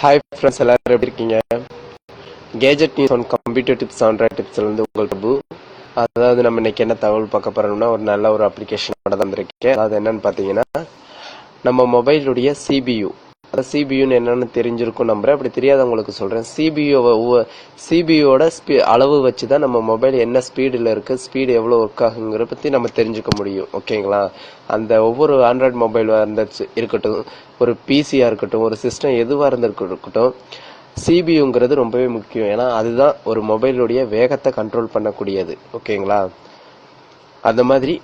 Hi friends எல்லாரும் எப்படி இருக்கீங்க? Gadget news and computer tips Android டிப்ஸ்லேருந்து உங்கள் பிரபு. அதாவது நம்ம இன்னைக்கு என்ன தகவல் பார்க்க போறோம்னா ஒரு நல்ல ஒரு அப்ளிகேஷனோட தான் வந்திருக்கேன் அது என்னன்னு பார்த்தீங்கன்னா நம்ம மொபைலுடைய சிபியு அப்புறம் சிபியூன்னு என்னன்னு தெரிஞ்சிருக்கும் நம்புறேன். அப்படி தெரியாதவங்களுக்கு சொல்றேன். சிபியூவை சிபியூவோட அளவு வச்சு தான் நம்ம மொபைல் என்ன ஸ்பீடில் இருக்கு ஸ்பீடு எவ்வளோ ஒர்க் ஆகுங்கிற பற்றி நம்ம தெரிஞ்சுக்க முடியும். ஓகேங்களா? அந்த ஒவ்வொரு ஆண்ட்ராய்டு மொபைல் இருந்துச்சு இருக்கட்டும் ஒரு பிசியாக இருக்கட்டும் ஒரு சிஸ்டம் எதுவாக இருந்திருக்கட்டும் சிபியுங்கிறது ரொம்பவே முக்கியம். ஏன்னா அதுதான் ஒரு மொபைலுடைய வேகத்தை கண்ட்ரோல் பண்ணக்கூடியது. ஓகேங்களா? அந்த மாதிரி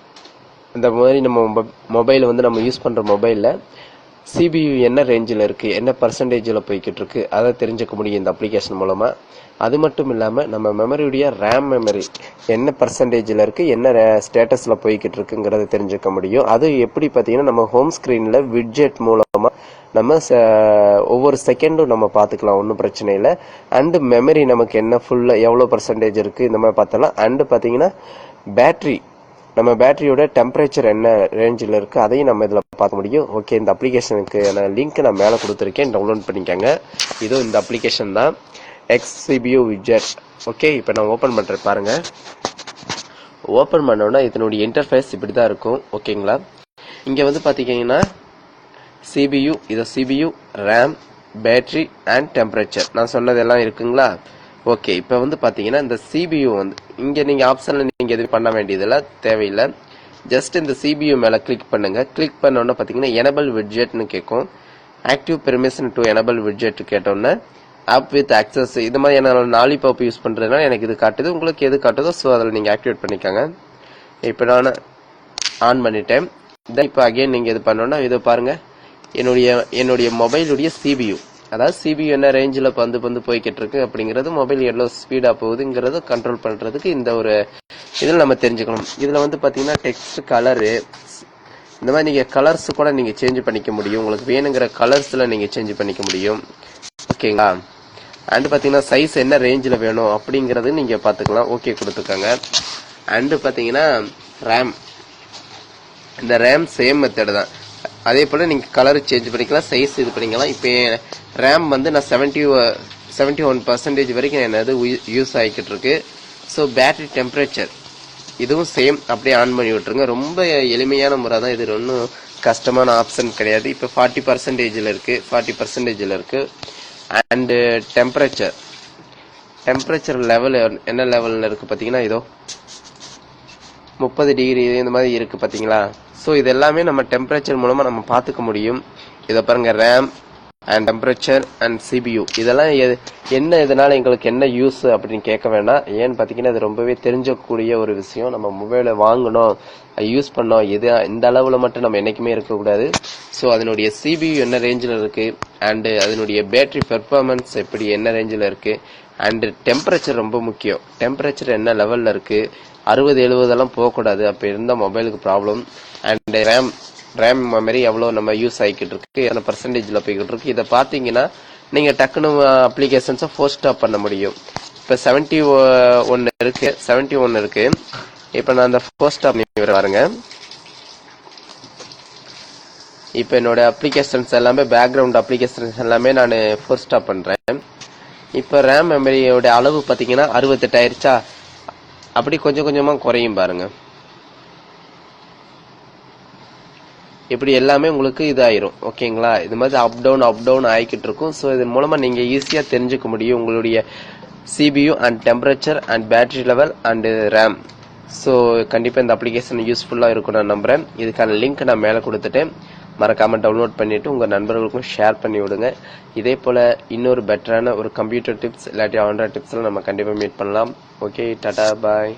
அந்த மாதிரி நம்ம மொபைலை வந்து நம்ம யூஸ் பண்ணுற மொபைலில் சிபியு என்ன ரேஞ்சில் இருக்கு என்ன பர்சன்டேஜில் போய்கிட்டு இருக்கு அதை தெரிஞ்சுக்க முடியும் இந்த அப்ளிகேஷன் மூலமாக அது மட்டும் இல்லாமல் நம்ம மெமரியுடைய ரேம் மெமரி என்ன பர்சன்டேஜில் இருக்குது என்ன ஸ்டேட்டஸில் போய்கிட்டு இருக்குங்கிறத தெரிஞ்சுக்க முடியும். அது எப்படி பார்த்தீங்கன்னா நம்ம ஹோம் ஸ்க்ரீனில் விட்ஜெட் மூலமாக நம்ம ஒவ்வொரு செகண்டும் நம்ம பார்த்துக்கலாம் ஒன்றும் பிரச்சனை இல்லை. அண்டு மெமரி நமக்கு என்ன ஃபுல்லாக எவ்வளோ பர்சன்டேஜ் இருக்குது இந்த மாதிரி பார்த்தலாம் அண்டு பார்த்தீங்கன்னா பேட்ரி நம்ம பேட்டரியோட டெம்பரேச்சர் என்ன ரேஞ்சில் இருக்குது அதையும் நம்ம இதில் பார்க்க முடியும். ஓகே இந்த அப்ளிகேஷனுக்கு லிங்க் நான் மேலே கொடுத்துருக்கேன். டவுன்லோட் பண்ணிக்கோங்க. இதுவும் இந்த அப்ளிகேஷன் தான் எக்ஸ்சிபியூ விஜெட் ஓகே இப்போ நான் ஓப்பன் பண்ணுறேன் பாருங்கள் ஓப்பன் பண்ணோன்னா இதனுடைய இன்டர்ஃபேஸ் இப்படி தான் இருக்கும் ஓகேங்களா இங்கே வந்து பார்த்தீங்கன்னா சிபியு இதை CPU RAM battery and temperature நான் சொன்னதெல்லாம் இருக்குங்களா? ஓகே இப்போ வந்து பார்த்தீங்கன்னா இந்த சிபியு வந்து இங்கே நீங்கள் ஆப்ஷனில் நீங்கள் எதுவும் பண்ண வேண்டியதில்லை தேவையில்லை. ஜஸ்ட் இந்த சிபியு மேலே கிளிக் பண்ணுங்கள் கிளிக் பண்ணோன்னே பார்த்தீங்கன்னா எனபிள் விட்ஜெட்னு கேட்கும். Active permission to enable widget கேட்டோன்னே ஆப் வித் ஆக்சஸ் இது மாதிரி என்ன லாலிபாப் யூஸ் பண்ணுறதுனால எனக்கு இது காட்டுது. உங்களுக்கு எது காட்டுதோ ஸோ அதில் நீங்கள் ஆக்டிவேட் பண்ணிக்கோங்க. இப்போ நான் ஆன் பண்ணிட்டேன். இப்போ அகைன் நீங்கள் இது பண்ணோன்னா இதை பாருங்கள் என்னுடைய என்னுடைய மொபைலுடைய சிபியூ அதாவது சிபியு என்ன ரேஞ்சில் பந்து பந்து போய்கிட்டு இருக்கு அப்படிங்கிறது மொபைல் எவ்வளோ ஸ்பீடாக போகுதுங்கிறத கண்ட்ரோல் பண்ணுறதுக்கு இந்த ஒரு இதில் நம்ம தெரிஞ்சுக்கணும். இதில் வந்து பார்த்தீங்கன்னா டெக்ஸ்ட் கலரு இந்த மாதிரி நீங்கள் கலர்ஸ் கூட நீங்கள் சேஞ்ச் பண்ணிக்க முடியும். உங்களுக்கு வேணுங்கிற கலர்ஸில் நீங்கள் சேஞ்ச் பண்ணிக்க முடியும். ஓகேங்களா அண்டு பார்த்தீங்கன்னா சைஸ் என்ன ரேஞ்சில் வேணும் அப்படிங்கிறது நீங்கள் பார்த்துக்கலாம். ஓகே கொடுத்துக்கோங்க. அண்டு பார்த்தீங்கன்னா ரேம் இந்த ரேம் சேம் மெத்தட் தான். அதே போல் நீங்கள் கலர் சேஞ்ச் பண்ணிக்கலாம் சைஸ் இது பண்ணிக்கலாம். இப்போ ரேம் வந்து நான் செவன்ட்டி செவன்ட்டி ஒன் பர்சன்டேஜ் வரைக்கும் என்னது யூஸ் ஆகிக்கிட்டு இருக்கு. ஸோ பேட்டரி டெம்பரேச்சர் இதுவும் சேம் அப்படியே ஆன் பண்ணி விட்டுருங்க. ரொம்ப எளிமையான முறை தான் இது. ஒன்றும் கஷ்டமான ஆப்ஷன் கிடையாது. இப்போ ஃபார்ட்டி பர்சன்டேஜில் இருக்குது ஃபார்ட்டி பர்சன்டேஜில் இருக்குது அண்டு டெம்பரேச்சர் டெம்பரேச்சர் லெவல் என்ன லெவலில் இருக்குது பார்த்தீங்கன்னா இதோ முப்பது டிகிரி இந்த மாதிரி இருக்குது பார்த்தீங்களா? ஸோ இது எல்லாமே நம்ம டெம்பரேச்சர் மூலமாக நம்ம பார்த்துக்க முடியும். இதை பாருங்க RAM and temperature and CPU இதெல்லாம் என்ன இதனால எங்களுக்கு என்ன யூஸ் அப்படின்னு கேட்க வேண்டாம். ஏன்னு பார்த்தீங்கன்னா இது ரொம்பவே தெரிஞ்சக்கூடிய ஒரு விஷயம். நம்ம மொபைலை வாங்கணும் யூஸ் பண்ணோம். எது இந்த அளவில் மட்டும் நம்ம என்றைக்குமே இருக்கக்கூடாது. ஸோ அதனுடைய சிபியூ என்ன ரேஞ்சில் இருக்கு? அண்டு அதனுடைய பேட்டரி பெர்ஃபார்மன்ஸ் எப்படி என்ன ரேஞ்சில் இருக்கு? அண்டு டெம்பரேச்சர் ரொம்ப முக்கியம். டெம்பரேச்சர் என்ன லெவலில் இருக்குது அறுபது எழுபதெல்லாம் போகக்கூடாது. அப்போ இருந்தால் மொபைலுக்கு problem and RAM RAM memory எவ்வளோ நம்ம யூஸ் ஆகிக்கிட்டு இருக்கு எத்தனை பர்சன்டேஜில் போய்கிட்டு இருக்கு. இதை பார்த்தீங்கன்னா நீங்கள் டக்குனு அப்ளிகேஷன்ஸை ஃபோர் ஸ்டாப் பண்ண முடியும். இப்போ செவன்ட்டி ஒன்று இருக்கு. செவன்ட்டி ஒன்று இருக்கு. இப்போ நான் அந்த ஃபோர் ஸ்டாப் பாருங்க. இப்போ என்னோட அப்ளிகேஷன்ஸ் எல்லாமே பேக்ரவுண்ட் அப்ளிகேஷன்ஸ் எல்லாமே நான் ஃபோர் ஸ்டாப் பண்ணுறேன் இப்போ ரேம் மெமரியோட அளவு பார்த்தீங்கன்னா அறுபத்தெட்டு ஆயிடுச்சா அப்படி கொஞ்சம் கொஞ்சமாக குறையும் பாருங்க. இப்படி எல்லாமே உங்களுக்கு இதாயிரும். ஓகேங்களா? இது மாதிரி அப் டவுன் அப் டவுன் ஆகிக்கிட்டு இருக்கும். ஸோ இதன் மூலமாக நீங்கள் ஈஸியாக தெரிஞ்சுக்க முடியும் உங்களுடைய CPU and temperature and battery level and RAM so கண்டிப்பாக இந்த அப்ளிகேஷன் யூஸ்ஃபுல்லாக இருக்கும் நான் நம்புகிறேன் இதுக்கான லிங்க் நான் மேலே கொடுத்துட்டேன். மறக்காமல் டவுன்லோட் பண்ணிவிட்டு உங்கள் நண்பர்களுக்கும் ஷேர் பண்ணி விடுங்க. இதே போல் இன்னொரு பெட்டரான ஒரு கம்ப்யூட்டர் டிப்ஸ் இல்லாட்டி ஆண்ட்ராய்ட் டிப்ஸில் நம்ம கண்டிப்பாக மீட் பண்ணலாம். ஓகே டாடா பாய்